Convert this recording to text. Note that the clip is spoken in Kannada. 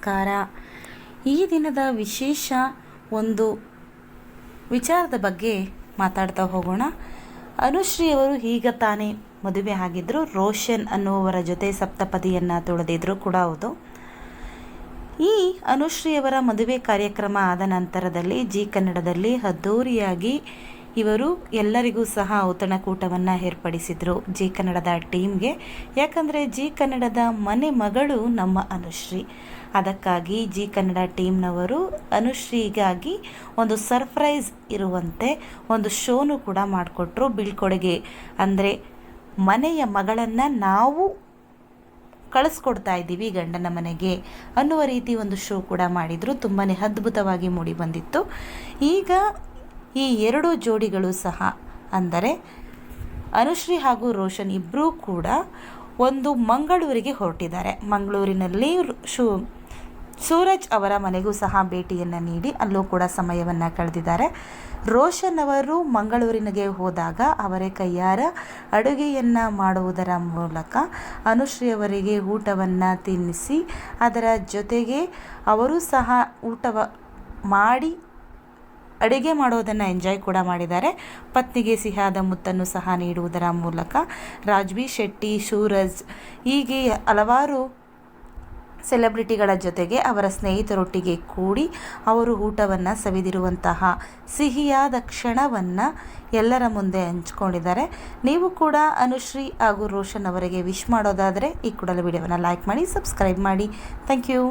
ನಮಸ್ಕಾರ. ಈ ದಿನದ ವಿಶೇಷ ಒಂದು ವಿಚಾರದ ಬಗ್ಗೆ ಮಾತಾಡ್ತಾ ಹೋಗೋಣ. ಅನುಶ್ರೀ ಅವರು ಈಗ ತಾನೇ ಮದುವೆ ಆಗಿದ್ದರು ರೋಷನ್ ಅನ್ನುವವರ ಜೊತೆ ಸಪ್ತಪದಿಯನ್ನು ತೊಳೆದಿದ್ರು ಕೂಡ ಹೌದು. ಈ ಅನುಶ್ರೀಯವರ ಮದುವೆ ಕಾರ್ಯಕ್ರಮ ಆದ ನಂತರದಲ್ಲಿ ಜಿ ಕನ್ನಡದಲ್ಲಿ ಅದ್ದೂರಿಯಾಗಿ ಇವರು ಎಲ್ಲರಿಗೂ ಸಹ ಔತಣಕೂಟವನ್ನು ಏರ್ಪಡಿಸಿದರು ಜಿ ಕನ್ನಡದ ಟೀಮ್ಗೆ. ಯಾಕಂದರೆ ಜಿ ಕನ್ನಡದ ಮನೆ ಮಗಳು ನಮ್ಮ ಅನುಶ್ರೀ. ಅದಕ್ಕಾಗಿ ಜಿ ಕನ್ನಡ ಟೀಮ್ನವರು ಅನುಶ್ರೀಗಾಗಿ ಒಂದು ಸರ್ಪ್ರೈಸ್ ಇರುವಂತೆ ಒಂದು ಶೋನು ಕೂಡ ಮಾಡಿಕೊಟ್ರು ಬೀಳ್ಕೊಡುಗೆ. ಅಂದರೆ ಮನೆಯ ಮಗಳನ್ನು ನಾವು ಕಳಿಸ್ಕೊಡ್ತಾ ಇದ್ದೀವಿ ಗಂಡನ ಮನೆಗೆ ಅನ್ನುವ ರೀತಿ ಒಂದು ಶೋ ಕೂಡ ಮಾಡಿದರು. ತುಂಬಾ ಅದ್ಭುತವಾಗಿ ಮೂಡಿ ಬಂದಿತ್ತು. ಈಗ ಈ ಎರಡು ಜೋಡಿಗಳು ಸಹ ಅಂದರೆ ಅನುಶ್ರೀ ಹಾಗೂ ರೋಷನ್ ಇಬ್ಬರೂ ಕೂಡ ಒಂದು ಮಂಗಳೂರಿಗೆ ಹೊರಟಿದ್ದಾರೆ. ಮಂಗಳೂರಿನಲ್ಲಿ ಶು ಸೂರಜ್ ಅವರ ಮನೆಗೂ ಸಹ ಭೇಟಿಯನ್ನು ನೀಡಿ ಅಲ್ಲೂ ಕೂಡ ಸಮಯವನ್ನು ಕಳೆದಿದ್ದಾರೆ. ರೋಷನ್ ಅವರು ಮಂಗಳೂರಿನಿಗೆ ಹೋದಾಗ ಅವರೇ ಕೈಯಾರ ಅಡುಗೆಯನ್ನು ಮಾಡುವುದರ ಮೂಲಕ ಅನುಶ್ರೀ ಅವರಿಗೆ ಊಟವನ್ನು ತಿನ್ನಿಸಿ, ಅದರ ಜೊತೆಗೆ ಅವರು ಸಹ ಊಟವ ಮಾಡಿ ಅಡುಗೆ ಮಾಡೋದನ್ನು ಎಂಜಾಯ್ ಕೂಡ ಮಾಡಿದ್ದಾರೆ. ಪತ್ನಿಗೆ ಸಿಹಿಯಾದ ಮುತ್ತನ್ನು ಸಹ ನೀಡುವುದರ ಮೂಲಕ ರಾಜ್ವಿ, ಶೆಟ್ಟಿ, ಸೂರಜ್ ಹೀಗೆ ಹಲವಾರು ಸೆಲೆಬ್ರಿಟಿಗಳ ಜೊತೆಗೆ ಅವರ ಸ್ನೇಹಿತರೊಟ್ಟಿಗೆ ಕೂಡಿ ಅವರು ಊಟವನ್ನು ಸವಿದಿರುವಂತಹ ಸಿಹಿಯಾದ ಕ್ಷಣವನ್ನು ಎಲ್ಲರ ಮುಂದೆ ಹಂಚ್ಕೊಂಡಿದ್ದಾರೆ. ನೀವು ಕೂಡ ಅನುಶ್ರೀ ಹಾಗೂ ರೋಷನ್ ಅವರಿಗೆ ವಿಶ್ ಮಾಡೋದಾದರೆ ಈ ಕೂಡಲೇ ವಿಡಿಯೋವನ್ನು ಲೈಕ್ ಮಾಡಿ ಸಬ್ಸ್ಕ್ರೈಬ್ ಮಾಡಿ. Thank you